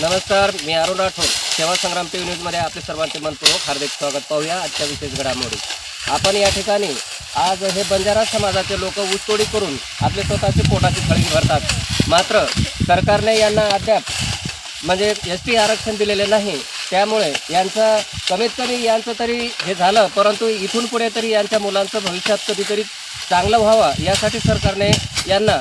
नमस्कार मी अरुण राठोड. सेवा संग्राम टी न्यूजमध्ये आपले सर्वांचे मनपूर्वक हार्दिक स्वागत पाहूया आजच्या विशेष घडामोडी. आपण या ठिकाणी आज हे बंजारा समाजाचे लोक ऊसतोडी करून आपले स्वतःची पोटाची खळगी भरतात. मात्र सरकारने यांना अद्याप म्हणजे एस टी आरक्षण दिलेले नाही. त्यामुळे यांचं कमीत कमी यांचं तरी हे झालं परंतु इथून पुढे तरी यांच्या मुलांचं भविष्यात कधीतरी चांगलं व्हावं यासाठी सरकारने यांना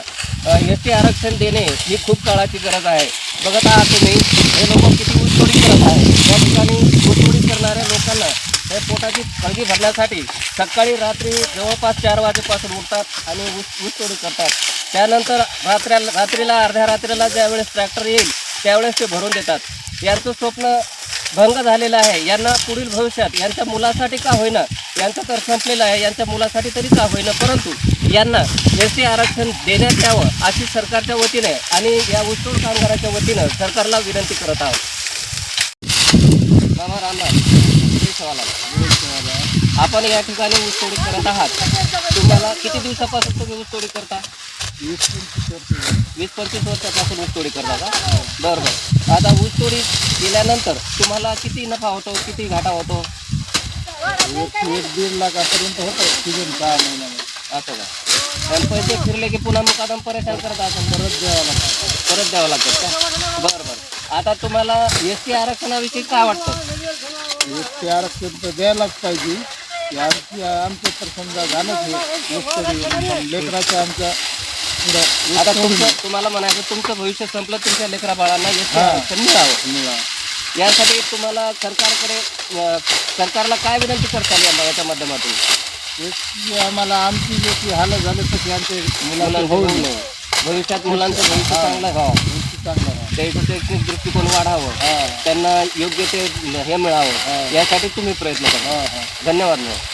एस टी आरक्षण देणे ही खूप काळाची गरज आहे. बघत आहात तुम्ही हे लोक किती ऊसतोडी करत आहे या ठिकाणी ऊसतोडी करणाऱ्या लोकांना हे पोटाची खळगी भरण्यासाठी सकाळी रात्री जवळपास चार वाजेपासून उठतात आणि ऊस ऊसतोडी करतात. त्यानंतर रात्र्या रात्रीला अर्ध्या रात्रीला ज्यावेळेस ट्रॅक्टर येईल त्यावेळेस ते भरून देतात. यांचं स्वप्न भंग झालेलं आहे. यांना पुढील भविष्यात यांच्या मुलासाठी का होईना यांचं तर संपलेलं आहे. यांच्या मुलासाठी तरी का होईना परंतु यांना एस टी आरक्षण देण्यात यावं अशी सरकारच्या वतीने आणि या ऊसतोड कामगाराच्या वतीनं सरकारला विनंती करत आहोत. बाबा रामराम आपण या ठिकाणी ऊसतोडी करत आहात. तुम्हाला किती दिवसापासून तुम्ही ऊसतोडी करता? वीस पंचवीस वर्षापासून ऊसतोडी करता का? बरं बरं. आता ऊसतोडी केल्यानंतर तुम्हाला किती नफा होतो किती घाटा होतो? एक दीड लाखापर्यंत होतो. सीजन सहा महिन्यामध्ये असं का? पण पैसे फिरले की पुन्हा मुकादम परेशान करत असेल परत द्यावं लागतं. परत द्यावं लागतं का? बरं बरं. आता तुम्हाला एस टी आरक्षणाविषयी काय वाटतं? एक ते आरक्षण तर द्यायलाच पाहिजे. की आमची आमचं तर समजा झालंच हे ऊसतोडी लेकराचं आमच्या आता तुमचं तुम्हाला म्हणायचं तुमचं भविष्य संपलं तुमच्या लेकरा बाळांना एस टी. आरक्षण मिळावं. मिळावं. यासाठी तुम्हाला सरकारकडे सरकारला काय विनंती करताल या याच्या माध्यमातून? आम्हाला आमची जे की हालत झाले तशी आमच्या मुलांचं होऊ नये. भविष्यात मुलांचं भविष्य चांगलं व्हावं चांगलं. त्याचं शैक्षणिक दृष्टिकोन वाढावं. हा. त्यांना योग्य ते हे मिळावं. यासाठी तुम्ही प्रयत्न करा. हा हा. धन्यवाद मॅडम.